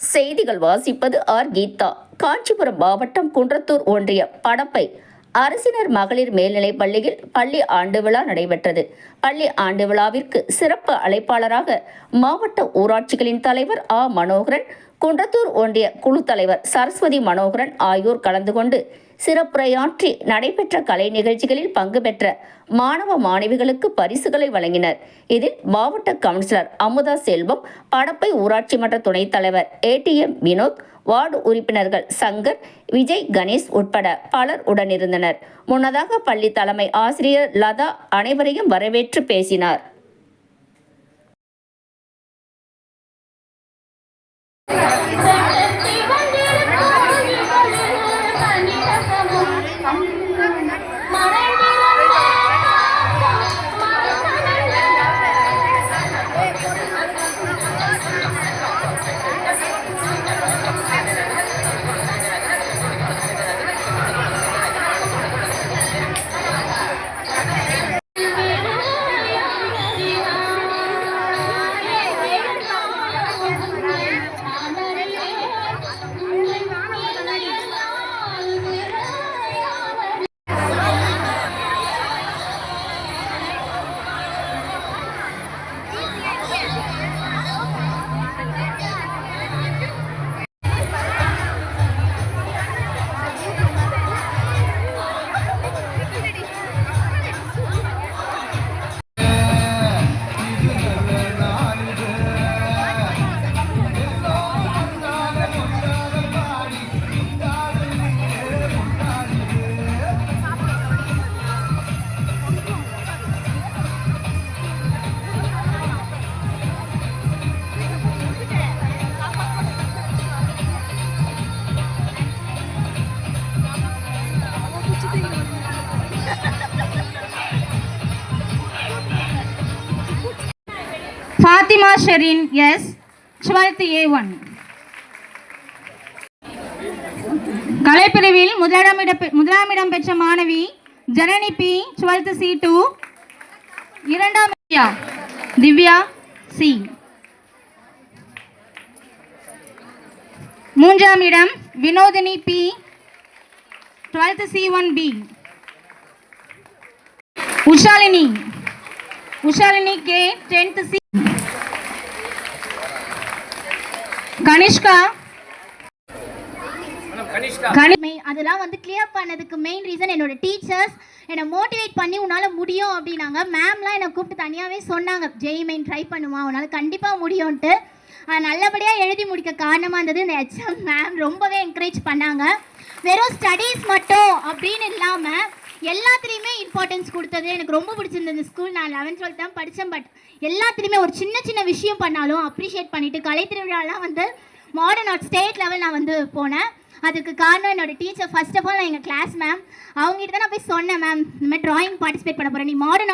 செய்திகள் வாசிப்பது ஆர். கீதா. காஞ்சிபுரம் மாவட்டம் குன்றத்தூர் ஒன்றிய படப்பை அரசினர் மகளிர் மேல்நிலைப் பள்ளியில் பள்ளி ஆண்டு விழா நடைபெற்றது. பள்ளி ஆண்டு விழாவிற்கு சிறப்பு அழைப்பாளராக மாவட்ட ஊராட்சிகளின் தலைவர் ஆ. மனோகரன் குன்றத்தூர் ஒன்றிய குழு தலைவர் சரஸ்வதி மனோகரன் ஆகியோர் கலந்து கொண்டு சிறப்புரையாற்றி நடைபெற்ற கலை நிகழ்ச்சிகளில் பங்கு பெற்ற மாணவ மாணவிகளுக்கு பரிசுகளை வழங்கினர். இதில் மாவட்ட கவுன்சிலர் அமுதா செல்வம் படப்பை ஊராட்சி மன்ற துணைத் தலைவர் ஏடிஎம் வினோத் வார்டு உறுப்பினர்கள் சங்கர் விஜய் கணேஷ் உட்பட பலர் உடனிருந்தனர். முன்னதாக பள்ளி தலைமை ஆசிரியர் லதா அனைவரையும் வரவேற்று பேசினார். Hallelujah. Fathima Sherin S twelfth A one கலைப்பிரிவில் முதலிடமிட முதலாமிடம் பெற்ற மாணவி Janani B twelfth C two இரண்டாம் திவ்யா திவ்யா சி மூன்றாம் இடம் Vinodhini B twelfth C one B Ushalini. Ushalini K tenth C Kanishka? அதெல்லாம் வந்து கிளியர் பண்ணதுக்கு மெயின் ரீசன் என்னோட டீச்சர்ஸ் என்னை மோட்டிவேட் பண்ணி உன்னால் முடியும் அப்படின்னாங்க. மேம்லாம் என்னை கூப்பிட்டு தனியாகவே சொன்னாங்க. ஜெய் மெயின் ட்ரை பண்ணுமா? உன்னால் கண்டிப்பாக முடியும்ன்ட்டு. அது நல்லபடியாக எழுதி முடிக்க காரணமாக இருந்தது இந்த ஹெச்எம் மேம் ரொம்பவே என்கரேஜ் பண்ணாங்க. வெறும் ஸ்டடீஸ் மட்டும் அப்படின்னு இல்லாமல் எல்லாத்துலேயுமே இம்பார்ட்டன்ஸ் கொடுத்தது. எனக்கு ரொம்ப பிடிச்சிருந்தது இந்த ஸ்கூல் நான் லெவன்த் டுவெல்த் தான் படித்தேன் பட் எல்லாத்துலேயுமே ஒரு சின்ன சின்ன விஷயம் பண்ணாலும் அப்ரிஷியேட் பண்ணிவிட்டு கலை திருவிழாலாம் வந்து மாடர்ன் ஆர்ட் ஸ்டேட் லெவல் நான் வந்து போனேன். அதுக்கு காரணம் என்னோட டீச்சர் ஃபர்ஸ்ட் ஆஃப் ஆல் நான் எங்கள் கிளாஸ் மேம் அவங்ககிட்ட தான் நான் போய் சொன்னேன் மேம் இந்த மாதிரி ட்ராயிங் பார்ட்டிசிபேட் பண்ண போகிறேன் நீ மாடர்ன்